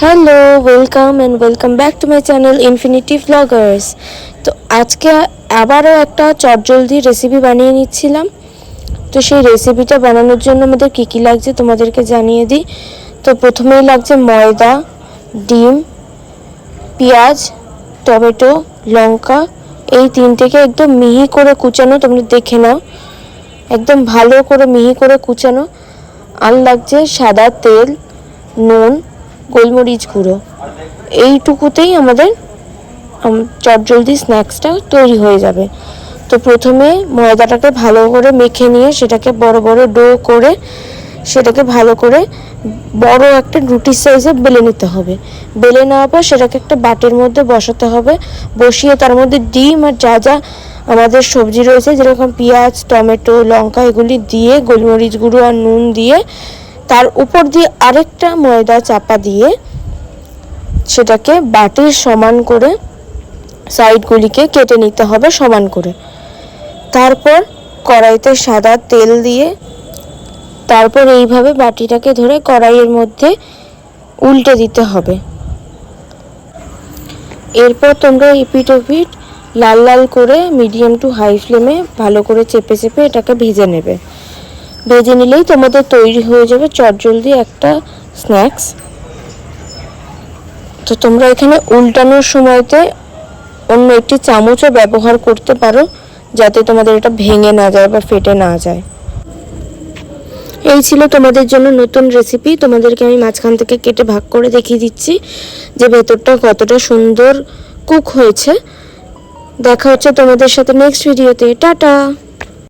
Hello welcome and welcome back to my channel Infinity Vloggers তো আজকে আবারও একটা চটজলদি রেসিপি বানিয়ে নিচ্ছিলাম। তো সেই রেসিপিটা বানানোর জন্য আমাদের কী কী লাগছে তোমাদেরকে জানিয়ে দিই। তো প্রথমেই লাগছে ময়দা, ডিম, পেঁয়াজ, টমেটো, লঙ্কা। এই তিনটেকে একদম মিহি করে কুচানো, তোমরা দেখে নাও। একদম ভালো করে মিহি করে কুচানো। আর লাগছে সাদা তেল, নুন গোলমরিচ গুঁড়ো। এইটুকুতেই আমাদের, আম- চটজলদি স্ন্যাক্সটা তৈরি হয়ে যাবে। তো প্রথমে ময়দাটাকে ভালো করে মেখে নিয়ে সেটাকে বড় বড় ডো করে সেটাকে ভালো করে বড় একটা রুটির সাইজে বেলে নিতে হবে। বেলে নেওয়ার পর সেটাকে একটা বাটির মধ্যে বসাতে হবে। বসিয়ে তার মধ্যে ডিম আর যা যা আমাদের সবজি রয়েছে, যেরকম পেঁয়াজ, টমেটো, লঙ্কা, এগুলি দিয়ে গোলমরিচ গুঁড়ো আর নুন দিয়ে তার উপর দিয়ে আরেকটা ময়দা চাপা দিয়ে সেটাকে বাটির সমান করে সাইডগুলিকে কেটে নিতে হবে সমান করে। তারপর কড়াইতে সাদা তেল দিয়ে তারপর এইভাবে বাটিটাকে ধরে কড়াইয়ের মধ্যে উল্টে দিতে হবে। এরপর তোমরা এপিট ওপিট লাল লাল করে মিডিয়াম টু হাই ফ্লেমে ভালো করে চেপে চেপে এটাকে ভেজে নেবে। ভেজে নিলেই তোমাদের তৈরি হয়ে যাবে চটজলদি একটা স্ন্যাক্স। তো তোমরা এখানে উল্টানোর সময়তে অন্য একটি চামচও ব্যবহার করতে পারো, যাতে তোমাদের এটা ভেঙে না যায় বা ফেটে না যায়। এই ছিল তোমাদের জন্য নতুন রেসিপি তোমাদেরকে আমি মাঝখান থেকে কেটে ভাগ করে দেখিয়ে দিচ্ছি যে ভেতরটা কতটা সুন্দর কুক হয়েছে। দেখা হচ্ছে তোমাদের সাথে নেক্সট ভিডিওতে টাটা!